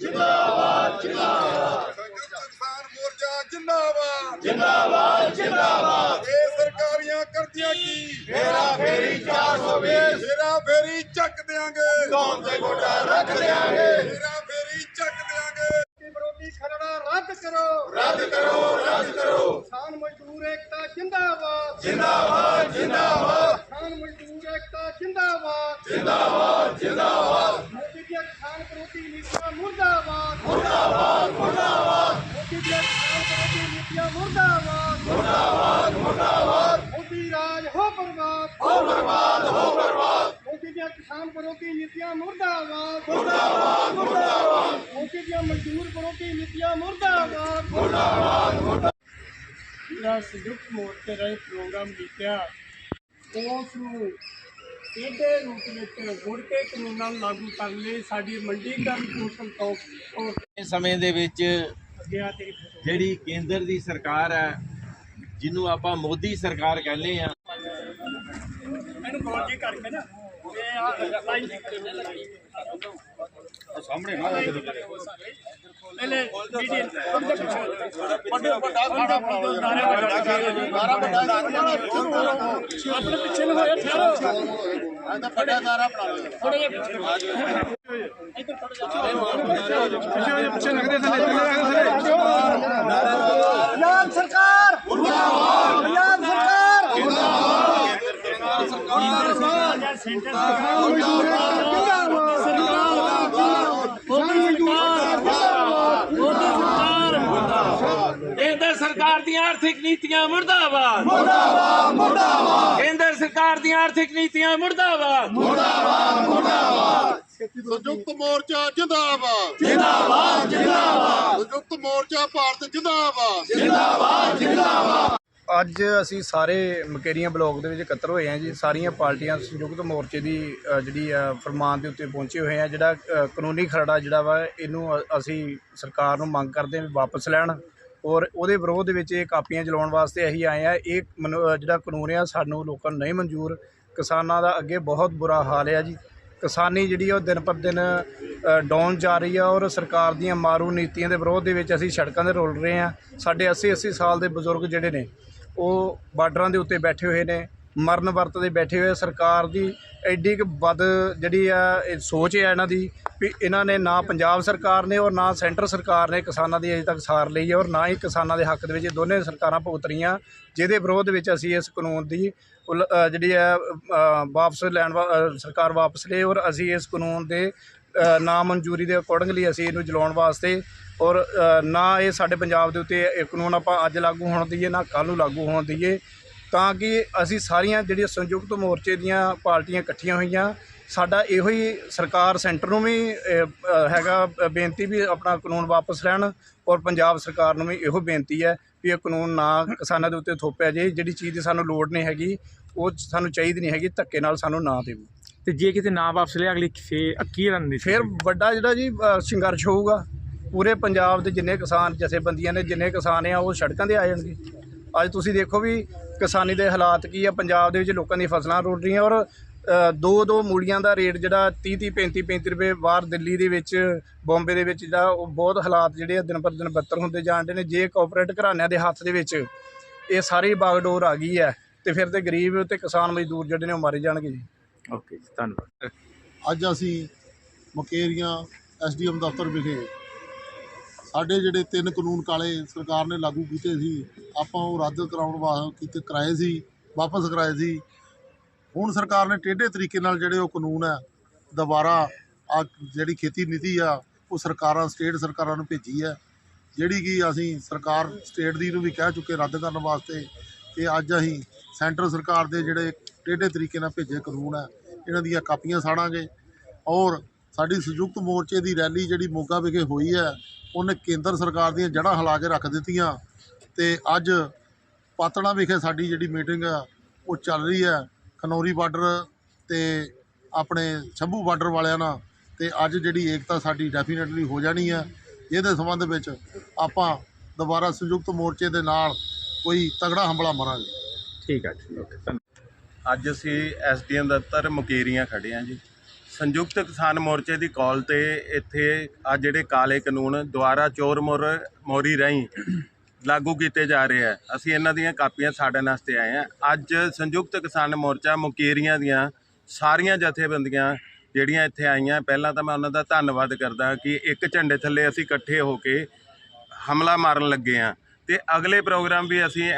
ਜਿੰਦਾਬਾਦ ਜਿੰਦਾਬਾਦ ਕਿਸਾਨ ਮੋਰਚਾ ਜਿੰਦਾਬਾਦ। ਜਿੰਦਾਬਾਦ ਜਿੰਦਾਬਾਦ। ਇਹ ਸਰਕਾਰੀਆਂ ਕਰਦੀਆਂ ਕੀ? ਫੇਰਾ ਫੇਰੀ 420 ਫੇਰਾ ਫੇਰੀ ਚੱਕ ਦਿਆਂਗੇ। ਕੌਣ ਤੇ ਗੋਡਾ ਰੱਖ ਦਿਆਂਗੇ। ਫੇਰਾ ਫੇਰੀ ਚੱਕ ਦਿਆਂਗੇ। ਵਿਰੋਧੀ ਖਰੜਾ ਰੱਦ ਕਰੋ। ਰੱਦ ਕਰੋ ਰੱਦ ਕਰੋ ਕਿਸਾਨ ਮਜ਼ਦੂਰ ਏਕਤਾ ਜਿੰਦਾਬਾਦ ਜਿੰਦਾਬਾਦ ਜਿੰਦਾਬਾਦ ਮੋਦੀ ਦੀਆਂ ਕਿਸਾਨ ਵਿਰੋਧੀ ਨੀਤੀਆਂ ਮੁਰਦਾਬਾਦ ਮੁਰਦਾਬਾਦ ਮੁਰਦਾਬਾਦ। ਮੋਦੀ ਵਿਰੋਧੀ ਨੀਤੀਆਂ ਮੁਰਦਾਬਾਦ ਮੁਰਦਾਬਾਦ। ਮੁਰਦਾਬਾਦ ਮੋਦੀ ਰਾਜ ਹੋ ਬਰਬਾਦ ਹੋ ਬਰਬਾਦ ਹੋ ਬਰਬਾਦ। ਮੋਦੀ ਦੀਆਂ ਕਿਸਾਨ ਵਿਰੋਧੀ ਨੀਤੀਆਂ ਮੁਰਦਾਬਾਦ ਮੁਰਦਾਬਾਦ ਮੁਰਦਾਬਾਦ। ਮੋਦੀ ਦੀਆਂ ਮਜ਼ਦੂਰ ਵਿਰੋਧੀ ਨੀਤੀਆਂ ਮੁਰਦਾਬਾਦ। ਮੁਰਦਾਬਾਦ ਜਿਹੜਾ ਸੰਯੁਕਤ ਮੋਰਚੇ ਰਾਹੀਂ ਪ੍ਰੋਗਰਾਮ ਲਿਖਿਆ ਉਸ ਨੂੰ ਇਹਦੇ ਰੂਪ ਵਿੱਚ ਮੁੜ ਕੇ ਕਾਨੂੰਨਾਂ ਨੂੰ ਲਾਗੂ ਕਰਨ ਲਈ ਸਾਡੀ ਮੰਡੀਕਰਨ ਕੌਂਸਲ ਤੋਂ ਇਸ ਸਮੇਂ ਦੇ ਵਿੱਚ ਜਿਹੜੀ ਕੇਂਦਰ ਦੀ ਸਰਕਾਰ ਹੈ ਜਿਹਨੂੰ ਆਪਾਂ ਮੋਦੀ ਸਰਕਾਰ ਕਹਿੰਦੇ ਆ ਇਹਨੂੰ ਜੀ ਕਰਕੇ ਨਾ ਸਾਹਮਣੇ ਨਾ ਪਹਿਲੇ ਵੀਡੀਓ ਥੋੜੀ ਜਿਹਾ ਪਿੱਛੇ ਵੱਡਾ ਵੱਡਾ ਸਾਰਾ ਨਾਰਾ ਵੱਡਾ ਆਪਣੇ ਪਿੱਛੇ ਨੂੰ ਹੋਇਆ ਠਹਿਰੋ ਇਹਦਾ ਵੱਡਾ ਨਾਰਾ ਬਣਾ ਲਓ ਥੋੜੇ ਜਿਹਾ ਪਿੱਛੇ ਇੱਧਰ ਥੋੜਾ ਜਿਹਾ ਪਿੱਛੇ ਲੱਗਦੇ ਥੱਲੇ ਪੰਜਾਬ ਸਰਕਾਰ ਮੁਰਦਾਬਾਦ ਪੰਜਾਬ ਸਰਕਾਰ ਮੁਰਦਾਬਾਦ ਸੈਂਟਰ ਸਰਕਾਰ ਮੁਰਦਾਬਾਦ ਸਰਕਾਰ ਮੋਦੀ ਸਰਕਾਰ ਮੋਦੀ ਸਰਕਾਰ ਕੇਂਦਰ ਸਰਕਾਰ ਦੀਆਂ ਆਰਥਿਕ ਨੀਤੀਆਂ ਮੁਰਦਾਬਾਦ। ਮੁਰਦਾਬਾਦ ਮੁਰਦਾਬਾਦ ਕੇਂਦਰ ਸਰਕਾਰ ਦੀਆਂ ਆਰਥਿਕ ਨੀਤੀਆਂ ਮੁਰਦਾਬਾਦ। ਸੰਯੁਕਤ ਮੋਰਚਾ ਜਿੰਦਾਬਾਦ। ਜਿੰਦਾਬਾਦ ਜਿੰਦਾਬਾਦ। ਸੰਯੁਕਤ ਮੋਰਚਾ ਭਾਰਤ ਜਿੰਦਾਬਾਦ। ਅੱਜ ਅਸੀਂ ਸਾਰੇ ਮਕੇਰੀਆਂ ਬਲਾਕ ਦੇ ਵਿੱਚ ਇਕੱਤਰ ਹੋਏ ਹਾਂ ਜੀ। ਸਾਰੀਆਂ ਪਾਰਟੀਆਂ ਸੰਯੁਕਤ ਮੋਰਚੇ ਦੀ ਅ, ਜਿਹੜੀ ਆ ਫਰਮਾਨ ਦੇ ਉੱਤੇ ਪਹੁੰਚੇ ਹੋਏ ਆ ਜਿਹੜਾ ਅ, ਕਾਨੂੰਨੀ ਖਰੜਾ ਜਿਹੜਾ ਵਾ ਇਹਨੂੰ ਅ- ਅਸੀਂ ਸਰਕਾਰ ਨੂੰ ਮੰਗ ਕਰਦੇ ਹਾਂ ਵੀ ਵਾਪਸ ਲੈਣ ਔਰ ਉਹਦੇ ਵਿਰੋਧ ਦੇ ਵਿੱਚ ਇਹ ਕਾਪੀਆਂ ਚਲਾਉਣ ਵਾਸਤੇ ਅਸੀਂ ਆਏ ਆ ਇਹ ਮਨੁ- ਅ, ਜਿਹੜਾ ਕਾਨੂੰਨ ਆ ਸਾਨੂੰ ਲੋਕਾਂ ਨੂੰ ਨਹੀਂ ਮਨਜ਼ੂਰ। ਕਿਸਾਨਾਂ ਦਾ ਅੱਗੇ ਬਹੁਤ ਬੁਰਾ ਹਾਲ ਆ ਜੀ। ਕਿਸਾਨੀ ਜਿਹੜੀ ਆ ਉਹ ਦਿਨ ਪਰ ਦਿਨ ਅ, ਡਾਊਨ ਜਾ ਰਹੀ ਆ ਔਰ ਸਰਕਾਰ ਦੀਆਂ ਮਾਰੂ ਨੀਤੀਆਂ ਦੇ ਵਿਰੋਧ ਦੇ ਵਿੱਚ ਅਸੀਂ ਸੜਕਾਂ 'ਤੇ ਰੁਲ ਰਹੇ ਆ ਸਾਡੇ 80 80 ਸਾਲ ਦੇ ਬਜ਼ੁਰਗ ਜਿਹੜੇ ਨੇ ਉਹ ਬਾਰਡਰਾਂ ਦੇ ਉੱਤੇ ਬੈਠੇ ਹੋਏ ਨੇ, ਮਰਨ ਵਰਤ ਦੇ ਬੈਠੇ ਹੋਏ ਸਰਕਾਰ ਦੀ ਐਡੀ ਕੁ ਵੱਧ ਜਿਹੜੀ ਆ, ਇਹ ਸੋਚ ਹੈ ਇਹਨਾਂ ਦੀ ਵੀ ਇਹਨਾਂ ਨੇ ਨਾ ਪੰਜਾਬ ਸਰਕਾਰ ਨੇ ਔਰ ਨਾ ਸੈਂਟਰ ਸਰਕਾਰ ਨੇ ਕਿਸਾਨਾਂ ਦੀ ਅਜੇ ਤੱਕ ਸਾਰ ਲਈ ਹੈ ਔਰ ਨਾ ਹੀ ਕਿਸਾਨਾਂ ਦੇ ਹੱਕ ਦੇ ਵਿੱਚ ਇਹ ਦੋਨੇ ਸਰਕਾਰਾਂ ਭੁਗਤ ਰਹੀਆਂ, ਜਿਹਦੇ ਵਿਰੋਧ ਵਿੱਚ ਅਸੀਂ ਇਸ ਕਾਨੂੰਨ ਦੀ ਉਲ- ਜਿਹੜੀ ਹੈ ਵਾਪਸ ਲੈਣ ਵਾ- ਸਰਕਾਰ ਵਾਪਸ ਲਏ ਔਰ ਅਸੀਂ ਇਸ ਕਾਨੂੰਨ ਦੇ ਨਾ ਮਨਜ਼ੂਰੀ ਦੇ ਅਕੋਰਡਿੰਗਲੀ ਅਸੀਂ ਇਹਨੂੰ ਜਲਾਉਣ ਵਾਸਤੇ ਔਰ ਨਾ ਇਹ ਸਾਡੇ ਪੰਜਾਬ ਦੇ ਉੱਤੇ ਇਹ ਕਾਨੂੰਨ ਆਪਾਂ ਅੱਜ ਲਾਗੂ ਹੋਣ ਦਈਏ, ਨਾ ਕੱਲ੍ਹ ਨੂੰ ਲਾਗੂ ਹੋਣ ਦਈਏ, ਤਾਂ ਕਿ ਅਸੀਂ ਸਾਰੀਆਂ ਜਿਹੜੀਆਂ ਸੰਯੁਕਤ ਮੋਰਚੇ ਦੀਆਂ ਪਾਰਟੀਆਂ ਇਕੱਠੀਆਂ ਹੋਈਆਂ, ਸਾਡਾ ਇਹੋ ਹੀ ਸਰਕਾਰ ਸੈਂਟਰ ਨੂੰ ਵੀ ਹੈਗਾ ਬੇਨਤੀ ਵੀ ਆਪਣਾ ਕਾਨੂੰਨ ਵਾਪਸ ਲੈਣ ਔਰ ਪੰਜਾਬ ਸਰਕਾਰ ਨੂੰ ਵੀ ਇਹੋ ਬੇਨਤੀ ਹੈ ਵੀ ਇਹ ਕਾਨੂੰਨ ਨਾ ਕਿਸਾਨਾਂ ਦੇ ਉੱਤੇ ਥੋਪਿਆ ਜੇ ਜਿਹੜੀ ਚੀਜ਼ ਦੀ ਸਾਨੂੰ ਲੋੜ ਨਹੀਂ ਹੈਗੀ, ਉਹ ਸਾਨੂੰ ਚਾਹੀਦੀ ਨਹੀਂ ਹੈਗੀ, ਧੱਕੇ ਨਾਲ ਸਾਨੂੰ ਨਾ ਦੇਵੋ। ਤੇ ਜੇ ਕਿਤੇ ਨਾ ਵਾਪਸ ਲਿਆ ਅਗਲੀ ਫੇਰ ਕੀ ਰਣਨੀਤੀ ਫਿਰ ਵੱਡਾ ਜਿਹੜਾ ਜੀ ਅ, ਸੰਘਰਸ਼ ਹੋਊਗਾ ਪੂਰੇ ਪੰਜਾਬ ਦੇ ਜਿੰਨੇ ਕਿਸਾਨ ਜਥੇਬੰਦੀਆਂ ਨੇ ਜਿੰਨੇ ਕਿਸਾਨ ਆ ਉਹ ਸੜਕਾਂ ਤੇ ਆ ਜਾਣਗੇ। ਅੱਜ ਤੁਸੀਂ ਦੇਖੋ ਵੀ ਕਿਸਾਨੀ ਦੇ ਹਾਲਾਤ ਕੀ ਆ ਪੰਜਾਬ ਦੇ ਵਿੱਚ ਲੋਕਾਂ ਦੀ ਫਸਲਾਂ ਰੁੜ ਰਹੀਆਂ ਔਰ ਅ, ਦੋ ਦੋ ਮੂਲੀਆਂ ਦਾ ਰੇਟ ਜਿਹੜਾ 30 30 35 35 ਰੁਪਏ ਬਾਹਰ ਦਿੱਲੀ ਦੇ ਵਿੱਚ ਬੰਬੇ ਦੇ ਵਿੱਚ ਜਿਹੜਾ ਉਹ ਬਹੁਤ ਹਾਲਾਤ ਜਿਹੜੇ ਆ ਦਿਨ ਪਰ ਦਿਨ ਬੱਤਰ ਹੁੰਦੇ ਜਾਣਦੇ ਨੇ। ਜੇ ਕਾਰਪੋਰੇਟ ਘਰਾਣਿਆਂ ਦੇ ਹੱਥ ਦੇ ਵਿੱਚ ਇਹ ਸਾਰੀ ਬਾਗਡੋਰ ਆ ਗਈ ਹੈ ਤੇ ਫਿਰ ਤੇ ਗਰੀਬ ਤੇ ਕਿਸਾਨ ਮਜ਼ਦੂਰ ਜਿਹੜੇ ਨੇ ਉਹ ਮਾਰੇ ਜਾਣਗੇ ਜੀ। ਓਕੇ ਜੀ, ਧੰਨਵਾਦ। ਅੱਜ ਅਸੀਂ ਮਕੇਰੀਆਂ ਐਸਡੀਐਮ ਦਫ਼ਤਰ ਵਿਖੇ ਸਾਡੇ ਜਿਹੜੇ ਤਿੰਨ ਕਾਨੂੰਨ ਕਾਲੇ ਸਰਕਾਰ ਨੇ ਲਾਗੂ ਕੀਤੇ ਸੀ, ਆਪਾਂ ਉਹ ਰੱਦ ਕਰਾਉਣ ਵਾਸਤੇ ਕੀਤੇ ਕਰਾਏ ਸੀ, ਵਾਪਸ ਕਰਾਏ ਸੀ। ਹੁਣ ਸਰਕਾਰ ਨੇ ਟੇਢੇ ਤਰੀਕੇ ਨਾਲ ਜਿਹੜੇ ਉਹ ਕਾਨੂੰਨ ਹੈ, ਦੁਬਾਰਾ ਆ ਜਿਹੜੀ ਖੇਤੀ ਨੀਤੀ ਆ, ਉਹ ਸਰਕਾਰਾਂ, ਸਟੇਟ ਸਰਕਾਰਾਂ ਨੂੰ ਭੇਜੀ ਹੈ। ਜਿਹੜੀ ਕਿ ਅਸੀਂ ਸਰਕਾਰ, ਸਟੇਟ ਦੀ ਨੂੰ ਵੀ ਕਹਿ ਚੁੱਕੇ ਰੱਦ ਕਰਨ ਵਾਸਤੇ ਕਿ ਅੱਜ ਅਸੀਂ ਸੈਂਟਰ ਸਰਕਾਰ ਦੇ ਜਿਹੜੇ ਟੇਢੇ ਤਰੀਕੇ ਨਾਲ ਭੇਜੇ ਕਾਨੂੰਨ ਹੈ ਇਹਨਾਂ ਦੀਆਂ ਕਾਪੀਆਂ ਸਾੜਾਂਗੇ। ਔਰ ਸਾਡੀ ਸੰਯੁਕਤ ਮੋਰਚੇ ਦੀ ਰੈਲੀ ਜਿਹੜੀ ਮੋਗਾ ਵਿਖੇ ਹੋਈ ਹੈ, ਉਹਨੇ ਕੇਂਦਰ ਸਰਕਾਰ ਦੀਆਂ ਜੜ੍ਹਾਂ ਹਿਲਾ ਕੇ ਰੱਖ ਦਿੱਤੀਆਂ। ਤੇ ਅੱਜ ਪਾਤੜਾ ਵਿਖੇ ਸਾਡੀ ਜਿਹੜੀ ਮੀਟਿੰਗ ਆ, ਉਹ ਚੱਲ ਰਹੀ ਹੈ। ਖਨੌਰੀ ਬਾਰਡਰ ਤੇ ਆਪਣੇ ਸ਼ੰਭੂ ਬਾਰਡਰ ਵਾਲਿਆਂ ਨਾਲ। ਤੇ ਅੱਜ ਜਿਹੜੀ ਏਕਤਾ ਸਾਡੀ ਡੈਫੀਨਿਟਲੀ ਹੋ ਜਾਣੀ ਹੈ। ਇਹਦੇ ਸੰਬੰਧ ਵਿੱਚ ਆਪਾਂ ਦੁਬਾਰਾ ਸੰਯੁਕਤ ਮੋਰਚੇ ਦੇ ਨਾਲ ਕੋਈ ਤਗੜਾ ਹਮਲਾ ਮਾਰਾਂਗੇ। ਠੀਕ ਹੈ ਜੀ, ਓਕੇ, ਧੰਨਵਾਦ। ਅੱਜ ਅਸੀਂ ਐਸਡੀਐਮ ਦਫ਼ਤਰ ਮੁਕੇਰੀਆਂ ਖੜੇ ਹਾਂ ਜੀ। ਸੰਯੁਕਤ ਕਿਸਾਨ ਮੋਰਚੇ ਦੀ ਕਾਲ ਤੇ ਇੱਥੇ ਆ ਜਿਹੜੇ ਕਾਲੇ ਕਾਨੂੰਨ ਦੁਆਰਾ ਚੋਰ ਮੋਰ ਮੋਰੀ ਰਾਹੀਂ ਲਾਗੂ ਕੀਤੇ ਜਾ ਰਹੇ ਆ। ਅਸੀਂ ਇਹਨਾਂ ਦੀਆਂ ਕਾਪੀਆਂ ਸਾੜਨ ਵਾਸਤੇ ਆਏ ਆ ਅੱਜ ਸੰਯੁਕਤ ਕਿਸਾਨ ਮੋਰਚਾ ਮੁਕੇਰੀਆਂ ਦੀਆਂ ਸਾਰੀਆਂ ਜਥੇਬੰਦੀਆਂ ਜਿਹੜੀਆਂ ਇੱਥੇ ਆਈਆਂ, ਪਹਿਲਾਂ ਤਾਂ ਮੈਂ ਉਹਨਾਂ ਦਾ ਧੰਨਵਾਦ ਕਰਦਾ ਕਿ ਇੱਕ ਝੰਡੇ ਥੱਲੇ ਅਸੀਂ ਇਕੱਠੇ ਹੋ ਕੇ ਹਮਲਾ ਮਾਰਨ ਲੱਗੇ ਆ ਤੇ ਅਗਲੇ ਪ੍ਰੋਗਰਾਮ ਵੀ ਅਸੀਂ